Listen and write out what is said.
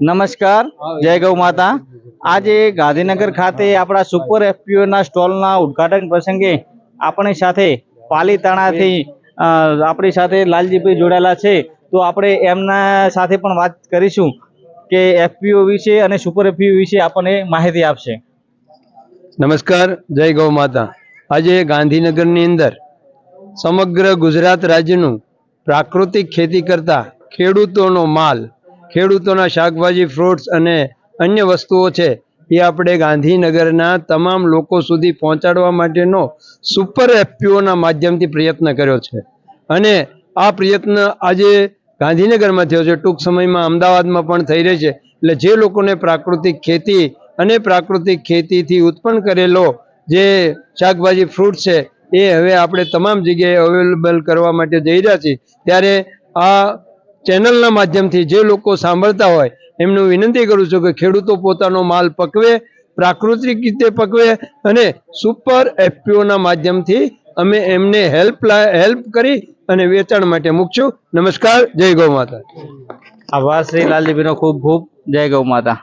નમસ્કાર, જય ગૌ માતા. આજે ગાંધીનગર ખાતે આપણા સુપર એફપીઓ ના સ્ટોલના ઉદઘાટન પ્રસંગે આપણી સાથે પાલીતાણાથી આપણી સાથે લાલજીભાઈ જોડાયેલા છે. તો આપણે એમના સાથે પણ વાત કરીશું કે એફપીઓ વિશે અને સુપર એફપીઓ વિશે આપણને માહિતી આપશે. નમસ્કાર, જય ગૌ માતા. આજે ગાંધીનગરની અંદર સમગ્ર ગુજરાત રાજ્યનું પ્રાકૃતિક ખેતી કરતા ખેડૂતોનો માલ ખેડૂતોના શાકભાજી ફ્રૂટ્સ અને અન્ય વસ્તુઓ છે, એ આપણે ગાંધીનગરના તમામ લોકો સુધી પહોંચાડવા માટેનો સુપર એફપીઓના માધ્યમથી પ્રયત્ન કર્યો છે. અને આ પ્રયત્ન આજે ગાંધીનગરમાં થયો છે. ટૂંક સમયમાં અમદાવાદમાં પણ થઈ રહી છે. એટલે જે લોકોને પ્રાકૃતિક ખેતી અને પ્રાકૃતિક ખેતીથી ઉત્પન્ન કરેલો જે શાકભાજી ફ્રૂટ છે, એ હવે આપણે તમામ જગ્યાએ અવેલેબલ કરવા માટે જઈ રહ્યા છીએ. ત્યારે આ ચેનલના માધ્યમથી જે લોકો સાંભળતા હોય, એમનું વિનંતી કરું છું કે ખેડૂતો પોતાનો માલ પકવે, પ્રાકૃતિક રીતે પકવે અને સુપર એફપીઓના માધ્યમથી અમે એમને હેલ્પ હેલ્પ કરી અને વેચાણ માટે મૂકશું. નમસ્કાર, જય ગૌ માતા. આભાર શ્રી લાલજીભાઈનો ખૂબ ખૂબ જય ગૌ માતા.